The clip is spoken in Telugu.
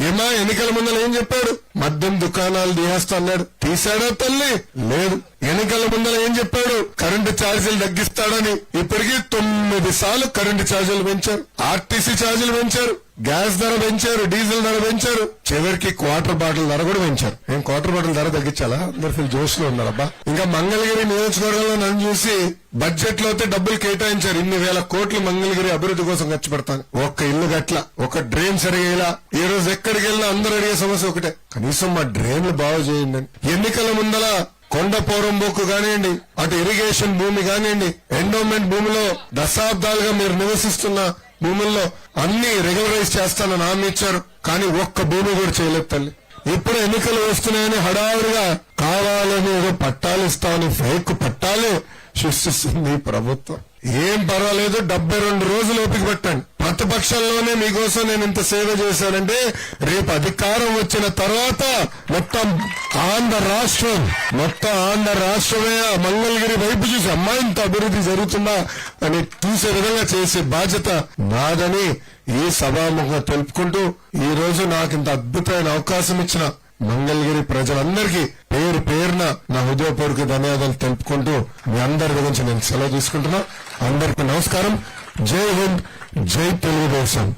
ఏమా ఎన్నికల ముందర ఏం చెప్పాడు? మద్యం దుకాణాలు తీసేస్తా అన్నాడు. తల్లి? లేదు. ఎన్నికల ముందర ఏం చెప్పాడు? కరెంటు ఛార్జీలు తగ్గిస్తాడని. ఇప్పటికీ తొమ్మిది సార్లు కరెంటు ఛార్జీలు పెంచారు. ఆర్టీసీ ఛార్జీలు పెంచారు. గ్యాస్ ధర పెంచారు డీజిల్ ధర పెంచారు. చివరికి క్వార్టర్ బాటిల్ ధర కూడా పెంచారు. మేము క్వార్టర్ బాటిల్ ధర తగ్గించాలా? అందరు ఫుల్ జోష్లో ఉన్నారబ్బా. ఇంకా మంగళగిరి నియోజకవర్గంలో నన్ను చూసి బడ్జెట్లో అయితే డబ్బులు కేటాయించారు. ఇన్ని వేల కోట్లు మంగళగిరి అభివృద్ధి కోసం ఖర్చు పెడతాను. ఒక్క ఇల్లు గట్ల ఒక డ్రైన్ సరిగేలా. ఈ రోజు ఎక్కడికి వెళ్ళినా అందరూ అడిగే సమస్య ఒకటే. కనీసం మా డ్రైన్లు బాగు చేయండి. ఎన్నికల ముందల కొండ పోరంబోకు కానివ్వండి అటు ఇరిగేషన్ భూమి కానివ్వండి ఎండోమెంట్ భూమిలో దశాబ్దాలుగా మీరు నివసిస్తున్న భూముల్లో అన్ని రెగ్యులరైజ్ చేస్తానని హామీ ఇచ్చారు. కానీ ఒక్క భూమి కూడా చేయలేదు తల్లి. ఇప్పుడు ఎన్నికలు వస్తున్నాయని హడావుడిగా కావాలని ఏదో పట్టాలు ఇస్తామని ఫేక్ పట్టాలు సృష్టిస్తుంది ప్రభుత్వం. ఏం పర్వాలేదు డెబ్బై రెండు రోజులు ఓపిక పట్టండి. ప్రతిపక్షంలోనే మీకోసం నేను ఇంత సేవ చేశానంటే రేపు అధికారం వచ్చిన తర్వాత మొత్తం ఆంధ్ర రాష్ట్రం మొత్తం ఆంధ్ర రాష్ట్రమే మంగళగిరి వైపు చూసి అమ్మాయింత ఇంత అభివృద్ధి జరుగుతుందా అని చూసే విధంగా చేసే బాధ్యత నాదని ఈ సభాముఖంగా తెలుపుకుంటూ ఈ రోజు నాకు ఇంత అద్భుతమైన అవకాశం ఇచ్చిన మంగళగిరి ప్రజలందరికీ పేరు పేరున నా హృదయపూర్వక ధన్యవాదాలు తెలుపుకుంటూ మీ అందరి గురించి నేను సెలవు తీసుకుంటున్నా. అందరికీ నమస్కారం. జై హింద్. జై తెలుగుదేశం.